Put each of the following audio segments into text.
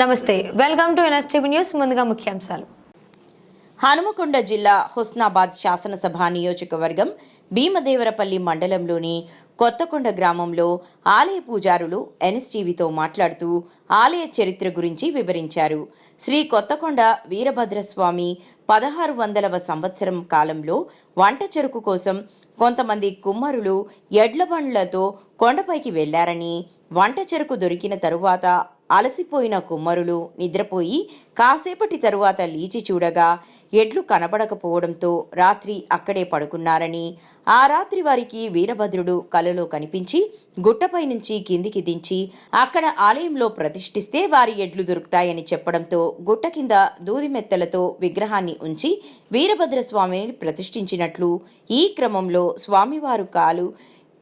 నమస్తే welcome to NSTV news ముందుగా ముఖ్యాంశాలు. హనుమకొండ జిల్లా హుస్నాబాద్ శాసనసభ నియోజకవర్గం భీమదేవరపల్లి మండలంలోని కొత్తకొండ గ్రామంలో ఆలయ పూజారులు ఎన్ఎస్టీవీతో మాట్లాడుతూ ఆలయ చరిత్ర గురించి వివరించారు. శ్రీ కొత్తకొండ వీరభద్రస్వామి పదహారు వందలవ సంవత్సరం కాలంలో వంట చెరుకు కోసం కొంతమంది కుమ్మరులు ఎడ్ల బండ్లతో కొండపైకి వెళ్ళారని వంట చెరుకు దొరికిన తరువాత అలసిపోయిన కుమ్మరులు నిద్రపోయి కాసేపటి తరువాత లీచి చూడగా ఎడ్లు కనబడకపోవడంతో రాత్రి అక్కడే పడుకున్నారని ఆ రాత్రి వారికి వీరభద్రుడు కలలో కనిపించి గుట్టపై నుంచి కిందికి దించి అక్కడ ఆలయంలో ప్రతిష్ఠిస్తే వారి ఎడ్లు దొరుకుతాయని చెప్పడంతో గుట్ట కింద దూదిమెత్తలతో విగ్రహాన్ని ఉంచి వీరభద్ర స్వామిని ప్రతిష్ఠించినట్లు ఈ క్రమంలో స్వామివారు కాలు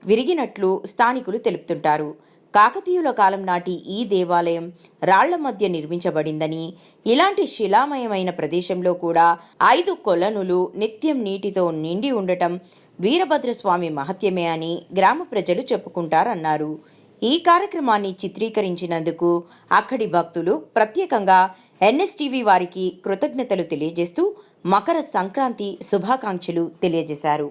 విరిగినట్లు స్థానికులు తెలుపుతుంటారు. కాకతీయుల కాలం నాటి ఈ దేవాలయం రాళ్ళ మధ్య నిర్మించబడిందని ఇలాంటి శిలామయమైన ప్రదేశంలో కూడా ఐదు కొలనులు నిత్యం నీటితో నిండి ఉండటం వీరభద్రస్వామి మహత్యమే అని గ్రామ ప్రజలు చెప్పుకుంటారన్నారు. ఈ కార్యక్రమాన్ని చిత్రీకరించినందుకు అక్కడి భక్తులు ప్రత్యేకంగా ఎన్ఎస్టీవీ వారికి కృతజ్ఞతలు తెలియజేస్తూ మకర సంక్రాంతి శుభాకాంక్షలు తెలియజేశారు.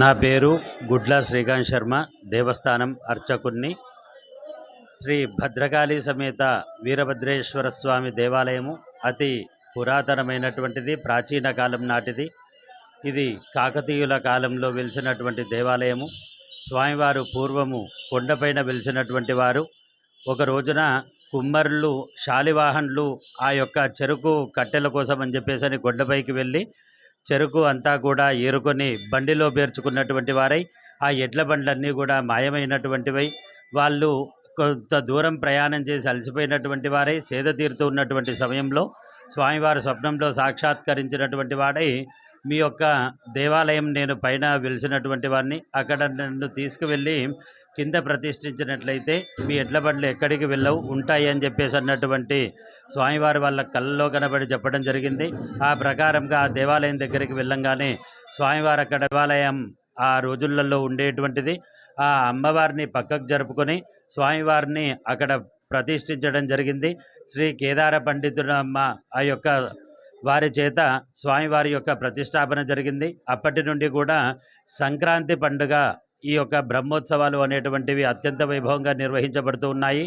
నా పేరు గుడ్ల శ్రీకాంత్ శర్మ దేవస్థానం అర్చకుణ్ణి శ్రీ భద్రకాళి సమేత వీరభద్రేశ్వర స్వామి దేవాలయము అతి పురాతనమైనటువంటిది ప్రాచీన కాలం నాటిది. ఇది కాకతీయుల కాలంలో వెలిసినటువంటి దేవాలయము. స్వామివారు పూర్వము కొండపైన వెలిసినటువంటి వారు. ఒక రోజున కుమ్మరులు శాలివాహన్లు ఆ యొక్క చెరుకు కట్టెల కోసం అని చెప్పేసి అని కొండపైకి వెళ్ళి చెరుకు అంతా కూడా ఏరుకొని బండిలో పేర్చుకున్నటువంటి వారై ఆ ఎడ్ల బండ్లన్నీ కూడా మాయమైనటువంటివై వాళ్ళు కొంత దూరం ప్రయాణం చేసి అలసిపోయినటువంటి వారై సేద తీరుతూ ఉన్నటువంటి సమయంలో స్వామివారి స్వప్నంలో సాక్షాత్కరించినటువంటి వాడై మీ యొక్క దేవాలయం నేను పైన వెలిసినటువంటి వాడిని అక్కడ నన్ను తీసుకువెళ్ళి కింద ప్రతిష్ఠించినట్లయితే మీ ఎడ్ల బండ్లు ఎక్కడికి వెళ్ళవు ఉంటాయి అని చెప్పేసి అన్నటువంటి స్వామివారి వాళ్ళ కళ్ళలో కనబడి చెప్పడం జరిగింది. ఆ ప్రకారంగా ఆ దేవాలయం దగ్గరికి వెళ్ళంగానే స్వామివారి అక్కడ దేవాలయం ఆ రోజులలో ఉండేటువంటిది. ఆ అమ్మవారిని పక్కకు జరుపుకొని స్వామివారిని అక్కడ ప్రతిష్ఠించడం జరిగింది. శ్రీ కేదార పండితుడమ్మ ఆ యొక్క వారి చేత స్వామివారి యొక్క ప్రతిష్టాపన జరిగింది. అప్పటి నుండి కూడా సంక్రాంతి పండుగ ఈ యొక్క బ్రహ్మోత్సవాలు అనేటువంటివి అత్యంత వైభవంగా నిర్వహించబడుతూ ఉన్నాయి.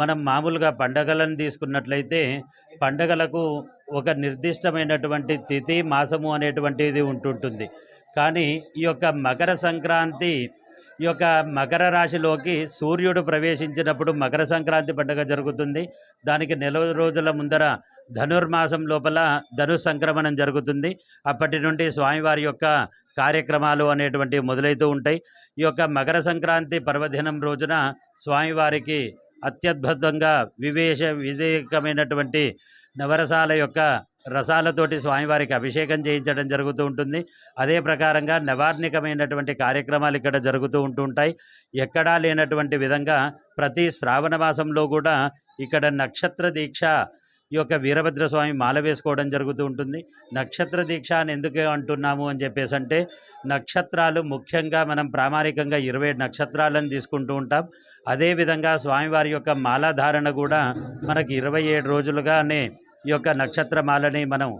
మనం మామూలుగా పండగలను తీసుకున్నట్లయితే పండగలకు ఒక నిర్దిష్టమైనటువంటి తిథి మాసము అనేటువంటిది ఉంటుంటుంది. కానీ ఈ యొక్క మకర సంక్రాంతి ఈ యొక్క మకర రాశిలోకి సూర్యుడు ప్రవేశించినప్పుడు మకర సంక్రాంతి పండుగ జరుగుతుంది. దానికి నెల రోజుల ముందర ధనుర్మాసం లోపల ధను సంక్రమణం జరుగుతుంది. అప్పటి నుండి స్వామివారి యొక్క కార్యక్రమాలు అనేటువంటివి మొదలవుతూ ఉంటాయి. ఈ యొక్క మకర సంక్రాంతి పర్వదినం రోజున స్వామివారికి అత్యద్భుతంగా వివేశ విధేయకమైనటువంటి నవరసాల యొక్క రసాలతోటి స్వామివారికి అభిషేకం చేయించడం జరుగుతూ ఉంటుంది. అదే ప్రకారంగా నవార్ణికమైనటువంటి కార్యక్రమాలు ఇక్కడ జరుగుతూ ఉంటూ ఉంటాయి. ఎక్కడా లేనటువంటి విధంగా ప్రతి శ్రావణ మాసంలో కూడా ఇక్కడ నక్షత్ర దీక్ష ఈ యొక్క వీరభద్రస్వామి మాల వేసుకోవడం జరుగుతూ ఉంటుంది. నక్షత్ర దీక్ష అని ఎందుకు అంటున్నాము అని చెప్పేసి అంటే నక్షత్రాలు ముఖ్యంగా మనం ప్రామాణికంగా ఇరవై నక్షత్రాలను తీసుకుంటూ ఉంటాం. అదేవిధంగా స్వామివారి యొక్క మాలాధారణ కూడా మనకి ఇరవై ఏడు రోజులుగానే ఈ యొక్క నక్షత్రమాలని మనం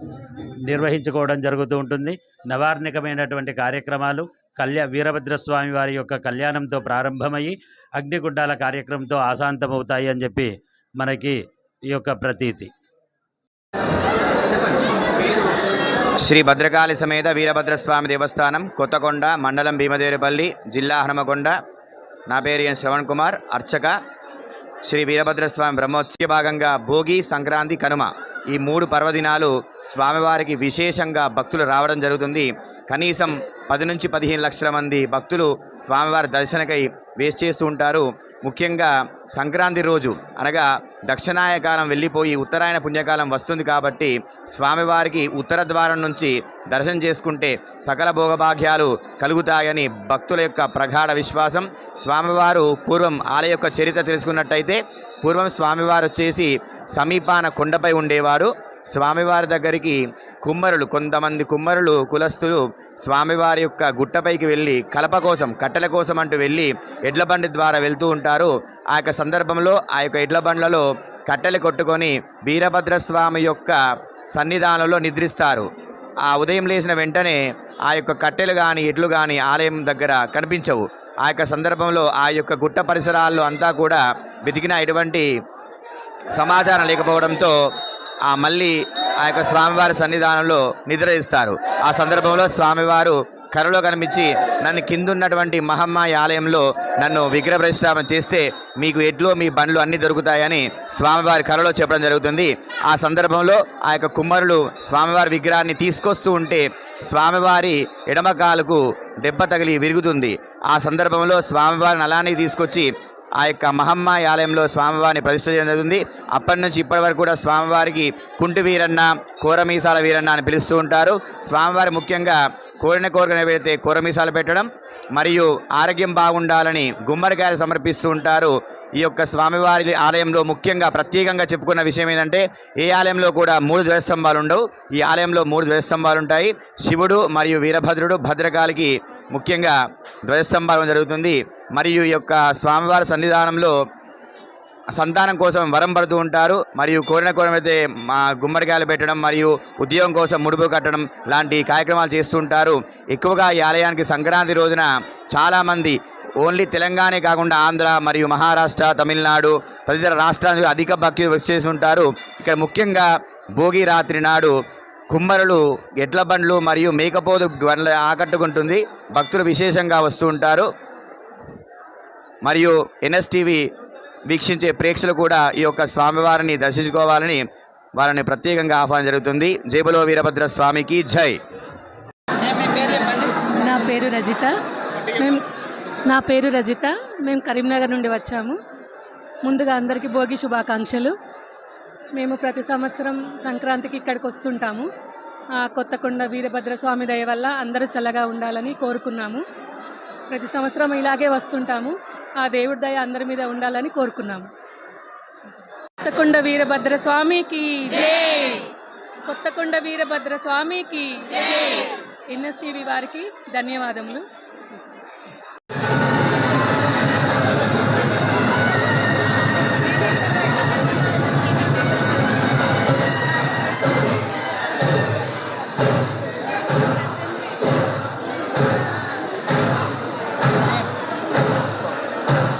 నిర్వహించుకోవడం జరుగుతూ ఉంటుంది. నవార్ణికమైనటువంటి కార్యక్రమాలు కళ్యా వీరభద్రస్వామి వారి యొక్క కళ్యాణంతో ప్రారంభమయ్యి అగ్నిగుండాల కార్యక్రమంతో ఆశాంతమవుతాయి అని చెప్పి మనకి ఈ యొక్క ప్రతీతి. శ్రీ భద్రకాళి సమేత వీరభద్రస్వామి దేవస్థానం కొత్తకొండ మండలం భీమదేరిపల్లి జిల్లా హనుమకొండ. నా పేరు ఎన్ శ్రవణ్ కుమార్ అర్చక. శ్రీ వీరభద్రస్వామి బ్రహ్మోత్సవ భాగంగా భోగి సంక్రాంతి కనుమ. ఈ మూడు పర్వదినాలు స్వామివారికి విశేషంగా భక్తులు రావడం జరుగుతుంది. కనీసం పది నుంచి పదిహేను లక్షల మంది భక్తులు స్వామివారి దర్శనకై వేస్ట్ చేస్తూ ఉంటారు. ముఖ్యంగా సంక్రాంతి రోజు అనగా దక్షిణాయకాలం వెళ్ళిపోయి ఉత్తరాయణ పుణ్యకాలం వస్తుంది కాబట్టి స్వామివారికి ఉత్తర ద్వారం నుంచి దర్శనం చేసుకుంటే సకల భోగభాగ్యాలు కలుగుతాయని భక్తుల యొక్క ప్రగాఢ విశ్వాసం. స్వామివారు పూర్వం ఆలయ యొక్క చరిత్ర తెలుసుకున్నట్టయితే పూర్వం స్వామివారు వచ్చేసి సమీపాన కొండపై ఉండేవారు. స్వామివారి దగ్గరికి కుమ్మరులు కొంతమంది కుమ్మరులు కులస్తులు స్వామివారి యొక్క గుట్టపైకి వెళ్ళి కలప కోసం కట్టెల కోసం అంటూ వెళ్ళి ఎడ్ల బండి ద్వారా వెళ్తూ ఉంటారు. ఆ యొక్క సందర్భంలో ఆ యొక్క ఎడ్ల బండ్లలో కట్టెలు కొట్టుకొని వీరభద్రస్వామి యొక్క సన్నిధానంలో నిద్రిస్తారు. ఆ ఉదయం లేచిన వెంటనే ఆ యొక్క కట్టెలు కానీ ఎడ్లు కానీ ఆలయం దగ్గర కనిపించవు. ఆ యొక్క సందర్భంలో ఆ యొక్క గుట్ట పరిసరాల్లో అంతా కూడా వెతికిన ఎటువంటి సమాచారం లేకపోవడంతో ఆ మళ్ళీ ఆ యొక్క స్వామివారి సన్నిధానంలో నిద్ర ఇస్తారు ఆ సందర్భంలో స్వామివారు కరలో కనిపించి నన్ను కిందున్నటువంటి మహమ్మాయి ఆలయంలో నన్ను విగ్రహ ప్రతిష్టాపన చేస్తే మీకు ఎడ్లు మీ బండ్లు అన్నీ దొరుకుతాయని స్వామివారి కరలో చెప్పడం జరుగుతుంది. ఆ సందర్భంలో ఆ యొక్క కుమ్మరులు స్వామివారి విగ్రహాన్ని తీసుకొస్తూ ఉంటే స్వామివారి ఎడమకాలకు దెబ్బ తగిలి విరుగుతుంది. ఆ సందర్భంలో స్వామివారిని అలానే తీసుకొచ్చి ఆ యొక్క మహమ్మాయి ఆలయంలో స్వామివారిని ప్రతిష్ఠ జరుగుతుంది. అప్పటి నుంచి ఇప్పటి వరకు కూడా స్వామివారికి కుంటి వీరన్న కూరమీసాల వీరన్న అని పిలుస్తూ ఉంటారు. స్వామివారి ముఖ్యంగా కోరిన కోరిక వెళితే కూరమీసాలు పెట్టడం మరియు ఆరోగ్యం బాగుండాలని గుమ్మడికాయలు సమర్పిస్తూ ఉంటారు. ఈ యొక్క స్వామివారి ఆలయంలో ముఖ్యంగా ప్రత్యేకంగా చెప్పుకున్న విషయం ఏంటంటే ఏ ఆలయంలో కూడా మూడు ధ్వజస్తంభాలు ఉండవు. ఈ ఆలయంలో మూడు ధ్వజస్తంభాలు ఉంటాయి. శివుడు మరియు వీరభద్రుడు భద్రకాళికి ముఖ్యంగా ధ్వజస్తంభం జరుగుతుంది. మరియు ఈ యొక్క స్వామివారి సన్నిధానంలో సంతానం కోసం వరం పడుతూ ఉంటారు. మరియు కోరిన కోరమైతే మా గుమ్మడికాయలు పెట్టడం మరియు ఉద్యోగం కోసం ముడుపు కట్టడం లాంటి కార్యక్రమాలు చేస్తుంటారు ఎక్కువగా ఈ ఆలయానికి సంక్రాంతి రోజున చాలామంది ఓన్లీ తెలంగాణే కాకుండా ఆంధ్ర మరియు మహారాష్ట్ర తమిళనాడు తదితర రాష్ట్రాలకు అధిక భక్తి వచ్చేసి ఉంటారు. ఇక్కడ ముఖ్యంగా భోగి రాత్రి నాడు కుమ్మరులు ఎడ్ల బండ్లు మరియు మేకపోదు బండ్లు ఆకట్టుకుంటుంది. భక్తులు విశేషంగా వస్తూ ఉంటారు. మరియు ఎన్ఎస్టీవీ వీక్షించే ప్రేక్షకులు కూడా ఈ యొక్క స్వామివారిని దర్శించుకోవాలని వారిని ప్రత్యేకంగా ఆహ్వానం జరుగుతుంది. జేబులో వీరభద్ర స్వామికి జై. నా పేరు రజిత. మేము నా పేరు రజిత. మేము కరీంనగర్ నుండి వచ్చాము. ముందుగా అందరికీ భోగి శుభాకాంక్షలు. మేము ప్రతి సంవత్సరం సంక్రాంతికి ఇక్కడికి వస్తుంటాము. ఆ కొత్తకొండ వీరభద్ర స్వామి దయ వల్ల అందరూ చల్లగా ఉండాలని కోరుకున్నాము. ప్రతి సంవత్సరం ఇలాగే వస్తుంటాము. ఆ దేవుడి దయ అందరి మీద ఉండాలని కోరుకున్నాము. కొత్తకొండ వీరభద్ర స్వామికి కొత్తకొండ వీరభద్ర స్వామికి ఎన్ఎస్టీవీ వారికి ధన్యవాదములు.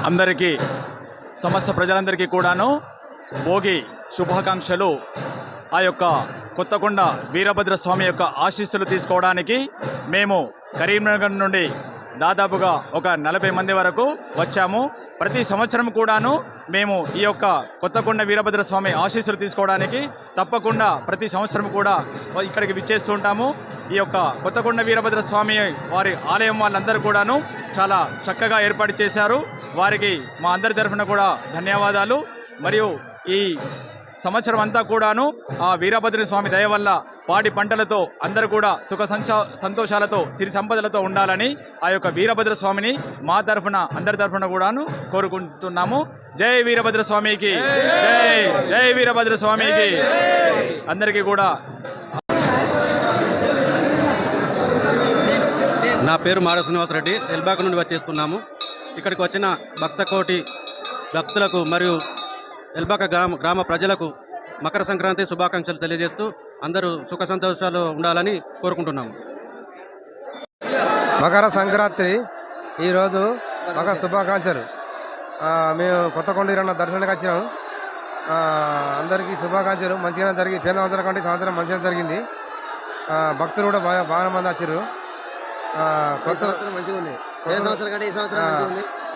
అందరికీ సమస్త ప్రజలందరికీ కూడాను భోగి శుభాకాంక్షలు. ఆ యొక్క కొత్తకొండ వీరభద్ర స్వామి యొక్క ఆశీస్సులు తీసుకోవడానికి మేము కరీంనగర్ నుండి దాదాపుగా ఒక నలభై మంది వరకు వచ్చాము. ప్రతి సంవత్సరం కూడాను మేము ఈ యొక్క కొత్తకొండ వీరభద్ర స్వామి ఆశీస్సులు తీసుకోవడానికి తప్పకుండా ప్రతి సంవత్సరం కూడా ఇక్కడికి విచ్చేస్తూ ఉంటాము. ఈ యొక్క కొత్తకొండ వీరభద్ర స్వామి వారి ఆలయం వాళ్ళందరూ కూడాను చాలా చక్కగా ఏర్పాటు చేశారు. వారికి మా అందరి తరఫున కూడా ధన్యవాదాలు. మరియు ఈ సంవత్సరం అంతా కూడాను ఆ వీరభద్ర స్వామి దయ వల్ల పాడి పంటలతో అందరూ కూడా సుఖ సంచా సంతోషాలతో చిరు సంపదలతో ఉండాలని ఆ యొక్క వీరభద్ర స్వామిని మా తరఫున అందరి తరఫున కూడాను కోరుకుంటున్నాము. జై వీరభద్ర స్వామికి జై జై వీరభద్ర స్వామికి. అందరికీ కూడా నా పేరు మాడ శ్రీనివాసరెడ్డి ఎల్బాక్ నుండి వచ్చేస్తున్నాము. ఇక్కడికి వచ్చిన భక్త కోటి భక్తులకు మరియు ఎల్బాక గ్రామ గ్రామ ప్రజలకు మకర సంక్రాంతి శుభాకాంక్షలు తెలియజేస్తూ అందరూ సుఖ సంతోషాలు ఉండాలని కోరుకుంటున్నాము. మకర సంక్రాంతి ఈరోజు మకర శుభాకాంక్షలు. ఆ, మేము కొత్తకొండ ఈరన్న దర్శనానికి వచ్చినాం. ఆ, అందరికీ శుభాకాంక్షలు. మంచిగా జరిగి పేద సంవత్సరం కంటే ఈ సంవత్సరం మంచిగా జరిగింది. ఆ, భక్తులు కూడా బాగా బాగా మంది వచ్చారు. ఆ, కొత్త మంచిగా ఉంది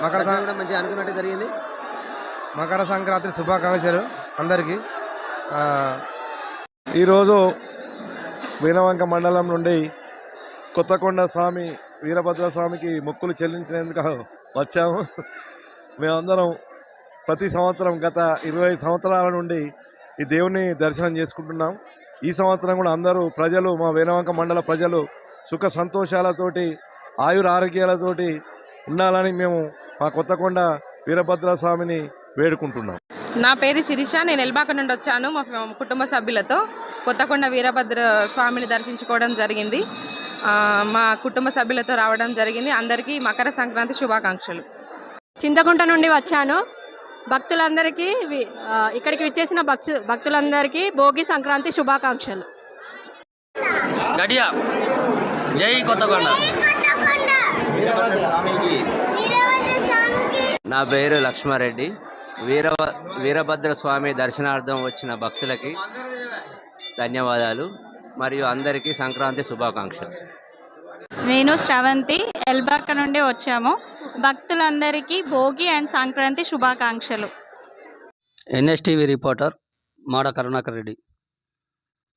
మకర దర్శనం సం- కూడా మంచిగా అనుకున్నట్టు జరిగింది. మకర సంక్రాంతి శుభాకాంక్షలు అందరికీ. ఈరోజు వీణవంక మండలం నుండి కొత్తకొండ స్వామి వీరభద్ర స్వామికి మొక్కులు చెల్లించినందుకు వచ్చాము. మేమందరం ప్రతి సంవత్సరం గత ఇరవై సంవత్సరాల నుండి ఈ దేవుని దర్శనం చేసుకుంటున్నాం. ఈ సంవత్సరం కూడా అందరూ ప్రజలు మా వేణవంక మండల ప్రజలు సుఖ సంతోషాలతోటి ఆయుర ఆరోగ్యాలతోటి ఉండాలని మేము మా కొత్తకొండ వీరభద్ర స్వామిని వేడుకుంటున్నాం. నా పేరు శిరీష నేను ఎల్బాక నుండి వచ్చాను మా కుటుంబ సభ్యులతో. కొత్తకొండ వీరభద్ర స్వామిని దర్శించుకోవడం జరిగింది. మా కుటుంబ సభ్యులతో రావడం జరిగింది. అందరికీ మకర సంక్రాంతి శుభాకాంక్షలు. చింతకుంట నుండి వచ్చాను. భక్తులందరికీ ఇక్కడికి విచ్చేసిన భక్తు భక్తులందరికీ భోగి సంక్రాంతి శుభాకాంక్షలు. గడియా. జై కొత్తకొండ. నా పేరు లక్ష్మారెడ్డి. వీర వీరభద్ర స్వామి దర్శనార్థం వచ్చిన భక్తులకి ధన్యవాదాలు మరియు అందరికీ సంక్రాంతి శుభాకాంక్షలు. నేను శ్రవంతి ఎల్బాక నుండి వచ్చాము. భక్తులందరికీ భోగి అండ్ సంక్రాంతి శుభాకాంక్షలు. NSTV reporter Mada Karunakar Reddy.